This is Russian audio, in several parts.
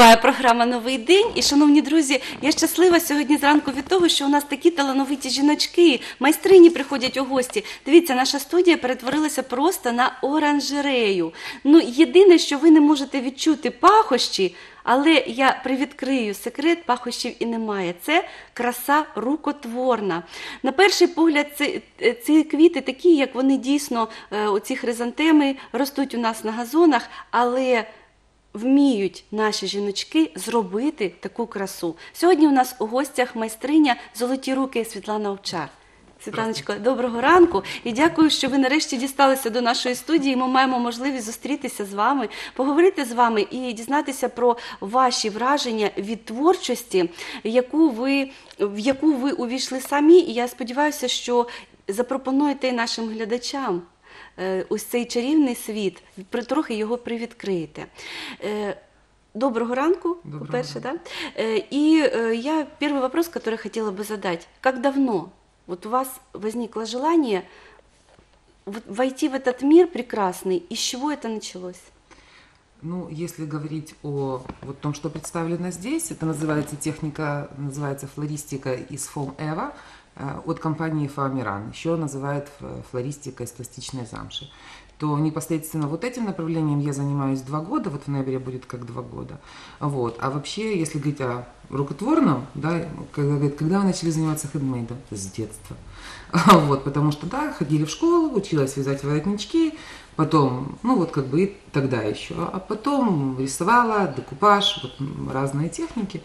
Триває програма Новий день. І, шановні друзі, я щаслива сьогодні зранку від того, що у нас такі талановиті жіночки, майстрині приходять у гості. Дивіться, наша студія перетворилася просто на оранжерею. Ну, єдине, що ви не можете відчути пахощі, але я привідкрию секрет, пахощів і немає. Це краса рукотворна. На перший погляд, ці, ці квіти такі, як вони дійсно, е, оці хризантеми ростуть у нас на газонах, але вміють наші жіночки зробити таку красу. Сьогодні у нас у гостях майстриня Золоті руки Світлана Овчар. Світланочко, доброго ранку і дякую, що ви нарешті дісталися до нашої студії. Ми маємо можливість зустрітися з вами, поговорити з вами і дізнатися про ваші враження від творчості, яку ви, в яку ви увійшли самі. І я сподіваюся, що запропонуєте і нашим глядачам ось цей чарівний світ, при- трохи його привідкриєте. Е, Доброго ранку, Доброго по-перше, да? Э, И э, я первый вопрос, который хотела бы задать. Как давно вот у вас возникло желание вот войти в этот мир прекрасный? И с чего это началось? Ну, если говорить о вот том, что представлено здесь, это называется техника, называется флористика из фом Эва э, от компании Фоамиран. Еще называют ф- флористика из пластичной замши. То непосредственно вот этим направлением я занимаюсь два года, вот в ноябре будет как два года. Вот. А вообще, если говорить о рукотворном, да, когда, когда вы начали заниматься хендмейдом? С детства. Вот, потому что, да, ходили в школу, училась вязать воротнички, потом, ну вот как бы и тогда еще, а потом рисовала, декупаж, вот разные техники.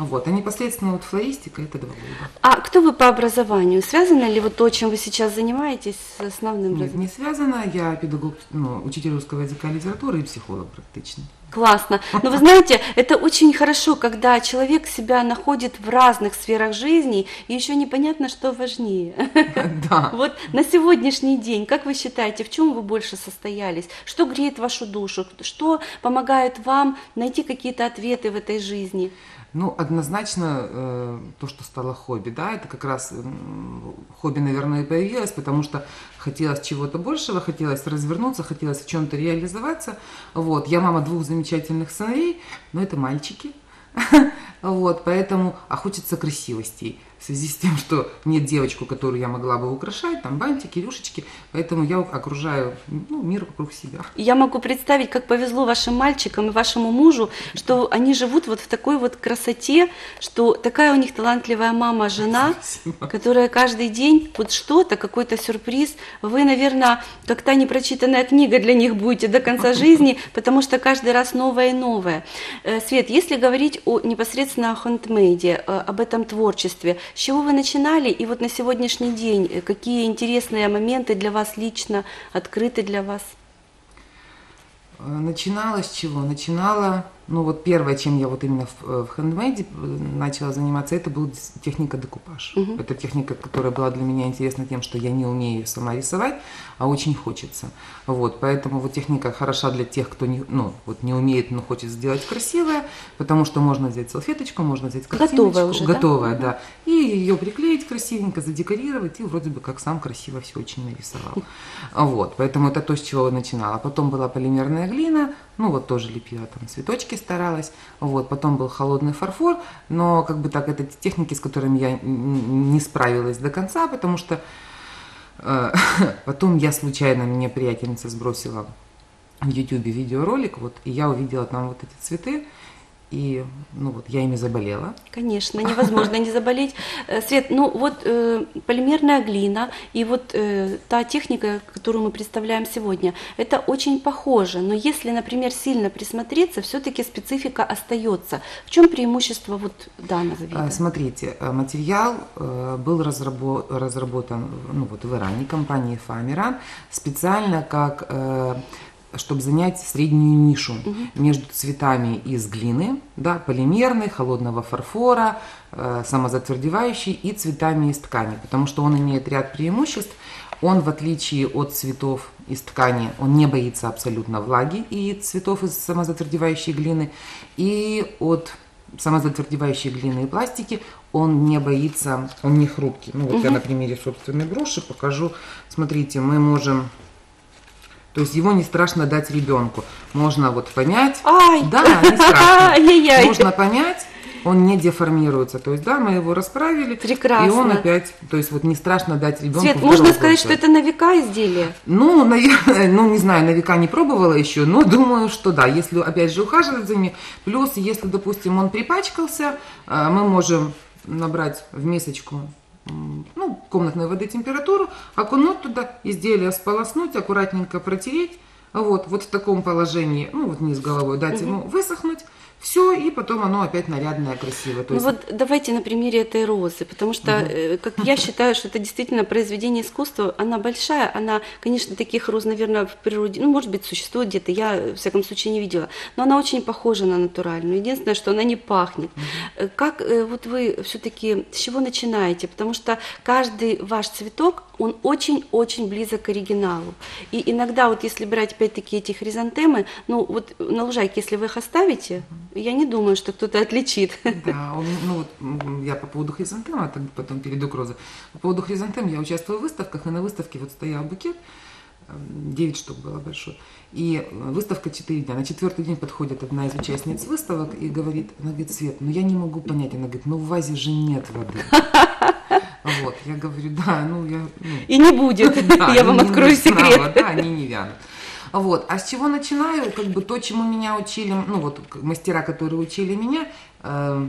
Вот, а непосредственно вот флористика это два года. А кто вы по образованию? Связано ли вот то, чем вы сейчас занимаетесь, с основным Нет, не связано, я педагог, ну, учитель русского языка и литературы и психолог практично. Классно. Но вы знаете, это очень хорошо, когда человек себя находит в разных сферах жизни, и еще непонятно, что важнее. Да. Вот на сегодняшний день, как вы считаете, в чем вы больше состоялись? Что греет вашу душу? Что помогает вам найти какие-то ответы в этой жизни? Ну, однозначно, э, то, что стало хобби, да, это как раз хобби, наверное, и появилось, потому что хотелось чего-то большего, хотелось развернуться, хотелось в чем-то реализоваться. Вот, я мама двух замечательных сыновей, но это мальчики. Вот, поэтому, а хочется красивостей. В связи с тем, что нет девочку, которую я могла бы украшать, там бантики, рюшечки, поэтому я окружаю ну, мир вокруг себя. Я могу представить, как повезло вашим мальчикам и вашему мужу, что они живут вот в такой вот красоте, что такая у них талантливая мама, жена, Спасибо. которая каждый день вот что-то, какой-то сюрприз. Вы, наверное, как та непрочитанная книга для них будете до конца жизни, потому что каждый раз новое и новое. Э, Свет, если говорить о непосредственно о хендмейде, э, об этом творчестве, с чего вы начинали и вот на сегодняшний день э, какие интересные моменты для вас лично открыты для вас? Э, Начинала с чего? Начинала, ну вот первое, чем я вот именно в, э, в хендмейде начала заниматься, это была техника декупаж. Мгм. Это техника, которая была для меня интересна тем, что я не умею сама рисовать, а очень хочется. Вот, поэтому вот техника хороша для тех, кто не, ну, вот не умеет, но хочет сделать красивое, потому что можно взять салфеточку, можно взять картиночку. Готовая уже, да? Готовая, да? И ее приклеить красивенько, задекорировать, и вроде бы как сам красиво все очень нарисовал. Вот, поэтому это то, с чего я начинала. Потом была полимерная глина, ну вот тоже лепила там цветочки старалась. Вот, потом был холодный фарфор, но как бы так, это те техники, с которыми я не справилась до конца, потому что э, потом я случайно, мне приятельница сбросила в Ютубе видеоролик, вот, и я увидела там вот эти цветы, и, ну вот, я ими заболела. Конечно, невозможно не заболеть. Э, Свет, ну вот э, полимерная глина и вот э, та техника, которую мы представляем сегодня, это очень похоже. Но если, например, сильно присмотреться, все-таки специфика остается. В чем преимущество вот данного вида? А, Смотрите, э, материал э, был разрабо- разработан ну, вот в Иране, компанией Фамиран, специально как э, чтобы занять среднюю нишу между цветами из глины, да, полимерной, холодного фарфора, э, самозатвердевающей и цветами из ткани, потому что он имеет ряд преимуществ. Он, в отличие от цветов из ткани, он не боится абсолютно влаги и цветов из самозатвердевающей глины, и от самозатвердевающей глины и пластики, он не боится, он не хрупкий. Ну вот я на примере собственной броши покажу. Смотрите, мы можем То есть его не страшно дать ребенку. Можно вот помять. Ай! Да, не страшно. Ай-яй-яй. Можно помять, он не деформируется. То есть, да, мы его расправили. Прекрасно. И он опять, то есть вот не страшно дать ребенку. Свет, можно сказать, что это на века изделие? Ну, наверное, ну, не знаю, на века не пробовала еще, но думаю, что да, если, опять же, ухаживать за ним. Плюс, если, допустим, он припачкался, э, мы можем набрать в мисочку ну, комнатной воды температуру, окунуть туда, изделие сполоснуть, аккуратненько протереть, вот, вот в таком положении, ну, вот вниз головой дать ему высохнуть, все, и потом оно опять нарядное, красивое. То Ну есть, вот давайте на примере этой розы, потому что, э, как я считаю, что это действительно произведение искусства, она большая, она, конечно, таких роз, наверное, в природе, ну, может быть, существует где-то, я, в всяком случае, не видела, но она очень похожа на натуральную. Единственное, что она не пахнет. Э, Как э, вот вы все-таки, с чего начинаете? Потому что каждый ваш цветок, он очень-очень близок к оригиналу. И иногда вот если брать опять-таки эти хризантемы, ну вот на лужайке, если вы их оставите, я не думаю, что кто-то отличит. Да, ну вот я по поводу хризантема, так потом перейду к розе. По поводу хризантем я участвую в выставках, и на выставке вот стоял букет, 9 штук было большой. И э, выставка 4 дня. На четвертый день подходит одна из участниц выставок и говорит, она говорит, Свет, ну я не могу понять. Она говорит, ну в вазе же нет воды. Вот, я говорю, да, ну я... ну, И не будет, да, я вам они открою секрет. Да, они не вянут. Вот. А с чего начинаю? Как бы то, чему меня учили, ну вот мастера, которые учили меня, э,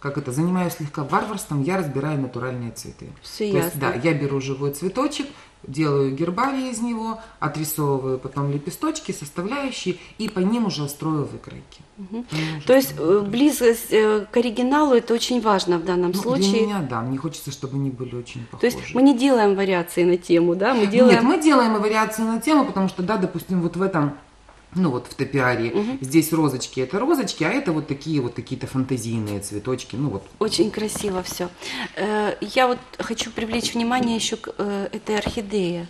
как это, занимаюсь слегка варварством, я разбираю натуральные цветы. Всё То есть, ясно. да, я беру живой цветочек, делаю гербарий из него, отрисовываю потом лепесточки, составляющие, и по ним уже строю выкройки. Уже То есть э, близость э, к оригиналу это очень важно в данном Ну, случае. Для меня, да, мне хочется, чтобы они были очень То похожи. есть мы не делаем вариации на тему, да, мы делаем. Нет, мы делаем вариации на тему, потому что, да, допустим, вот в этом, ну вот в топиарии, здесь розочки, это розочки, а это вот такие вот какие-то фантазийные цветочки, ну вот. Очень красиво все. Я вот хочу привлечь внимание еще к э, этой орхидее.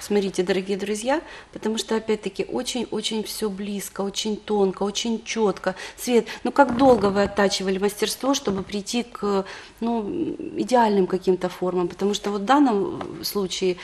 Смотрите, дорогие друзья, потому что опять-таки очень-очень все близко, очень тонко, очень четко. Свет, ну как долго вы оттачивали мастерство, чтобы прийти к ну, идеальным каким-то формам? Потому что вот в данном случае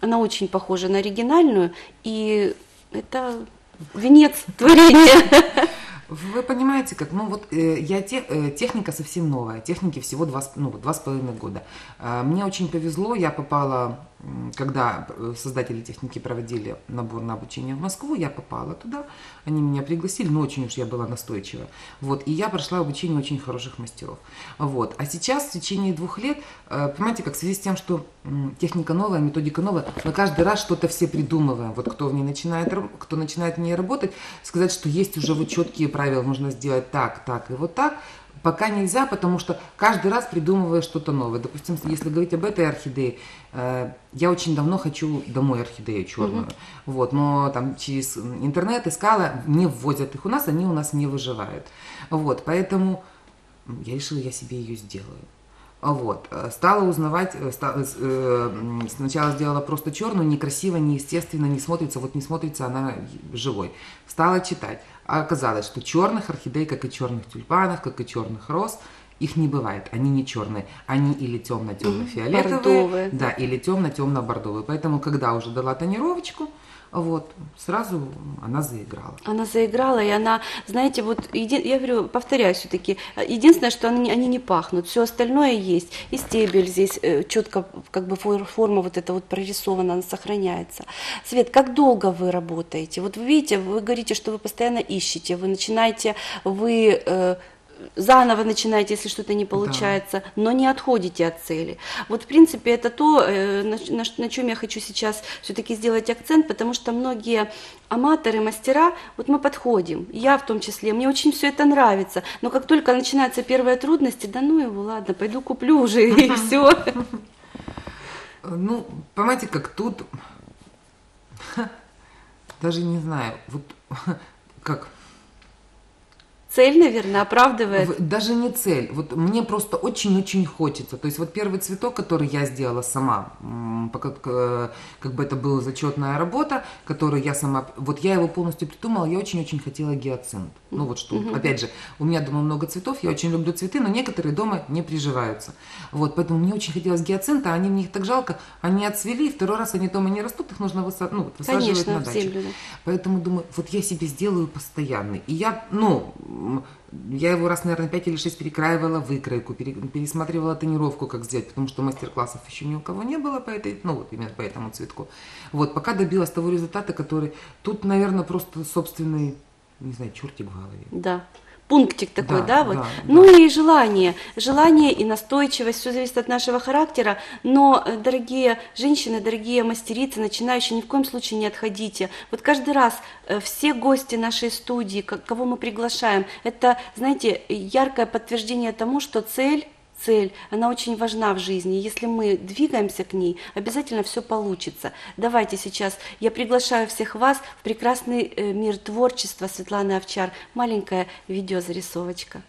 она очень похожа на оригинальную, и это венец творения. Вы понимаете, как, ну вот э, я те- э, техника совсем новая, технике всего два, ну, два с половиной года. А, Мне очень повезло, я попала, когда э, создатели техники проводили набор на обучение в Москву, я попала туда, они меня пригласили, но очень уж я была настойчива. Вот, и я прошла обучение очень хороших мастеров. Вот. А сейчас в течение двух лет, э, понимаете, как в связи с тем, что м, техника новая, методика новая, мы каждый раз что-то все придумываем. Вот кто в ней начинает, кто начинает в ней работать, сказать, что есть уже вот четкие правила, можно сделать так, так и вот так, пока нельзя, потому что каждый раз придумывая что-то новое. Допустим, если говорить об этой орхидее, э, я очень давно хочу домой орхидею черную, вот, но там через интернет искала, не ввозят их у нас, они у нас не выживают. Вот, поэтому я решила, я себе ее сделаю. А Вот. э, Стала узнавать, э, э, сначала сделала просто черную, некрасиво, неестественно, не смотрится, вот не смотрится она живой. Стала читать. А оказалось, что черных орхидей, как и черных тюльпанов, как и черных роз, их не бывает, они не черные, они или темно-темно-фиолетовые, да, или темно-темно-бордовые. Поэтому, когда уже дала тонировочку, вот, сразу она заиграла. Она заиграла, и она, знаете, вот, еди- я говорю, повторяю все-таки, единственное, что они, они не пахнут, все остальное есть, и стебель здесь четко, как бы фор- форма вот эта вот прорисована, она сохраняется. Свет, как долго вы работаете? Вот вы видите, вы говорите, что вы постоянно ищете, вы начинаете, вы э, заново начинаете, если что-то не получается, но не отходите от цели. Вот, в принципе, это то, э, на, на на чем я хочу сейчас все-таки сделать акцент, потому что многие аматоры, мастера, вот мы подходим, я в том числе, мне очень все это нравится, но как только начинаются первые трудности, да ну его, ладно, пойду куплю уже и все. Ну, понимаете, как тут, даже не знаю, вот как, цель, наверное, оправдывает. Даже не цель. Вот мне просто очень-очень хочется. То есть вот первый цветок, который я сделала сама, пока- к- как бы это была зачетная работа, которую я сама, вот я его полностью придумала, я очень-очень хотела гиацинт. Ну вот что, опять же, у меня дома много цветов, я очень люблю цветы, но некоторые дома не приживаются. Вот, поэтому мне очень хотелось гиацинта, они мне их так жалко, они отцвели, второй раз они дома не растут, их нужно высад... ну, высаживать Конечно, на в даче. землю. да. Поэтому думаю, вот я себе сделаю постоянный. И я, ну, я его раз, наверное, 5 или 6 перекраивала выкройку, пере- пересматривала тонировку, как сделать, потому что мастер-классов еще ни у кого не было по этой, ну, вот именно по этому цветку. Вот, пока добилась того результата, который тут, наверное, просто собственный, не знаю, чертик в голове. Да. Пунктик такой, да, Да, вот. да, ну да. и желание. Желание и настойчивость, все зависит от нашего характера. Но, э, дорогие женщины, дорогие мастерицы, начинающие, ни в коем случае не отходите. Вот каждый раз э, все гости нашей студии, ко- кого мы приглашаем, это, знаете, яркое подтверждение тому, что цель цель, она очень важна в жизни. Если мы двигаемся к ней, обязательно все получится. Давайте сейчас я приглашаю всех вас в прекрасный э, мир творчества Светланы Овчар. Маленькая видеозарисовочка.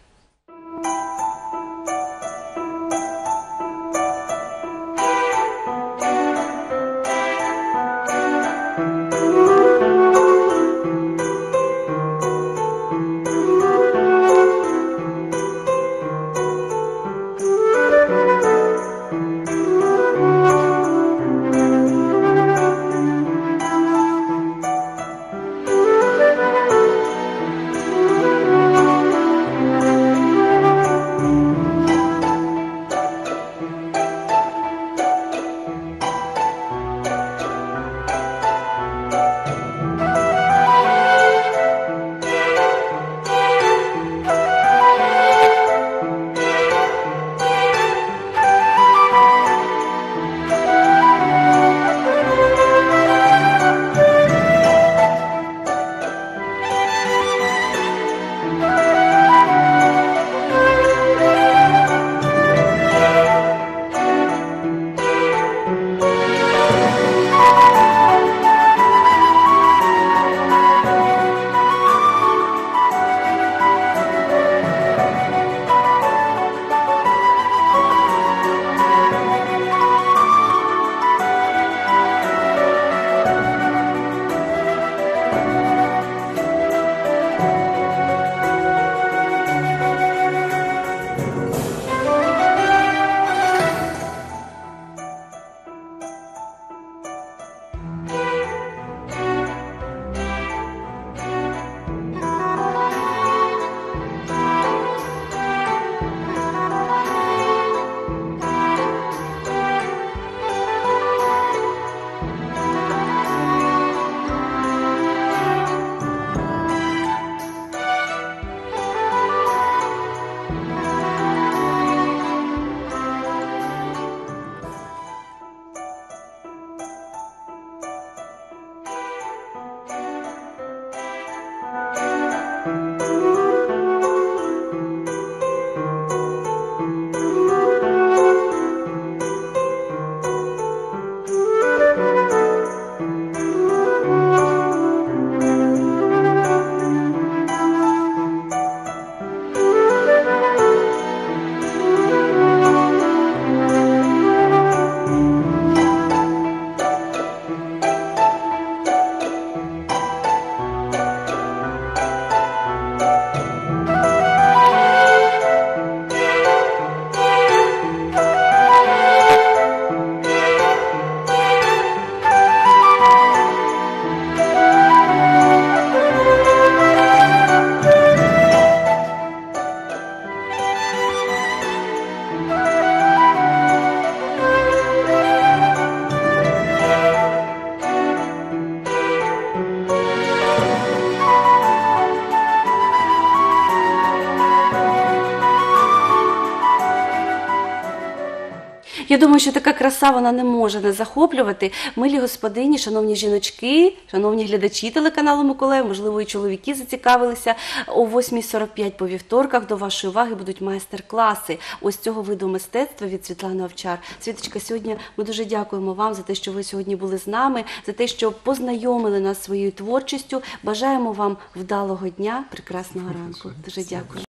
Я думаю, що така краса вона не може не захоплювати. Милі господині, шановні жіночки, шановні глядачі телеканалу Миколаїв, можливо, і чоловіки зацікавилися. О 8.45 по вівторках до вашої уваги будуть майстер-класи ось цього виду мистецтва від Світлани Овчар. Світочка, сьогодні ми дуже дякуємо вам за те, що ви сьогодні були з нами, за те, що познайомили нас своєю творчістю. Бажаємо вам вдалого дня, прекрасного ранку. Дуже дякую.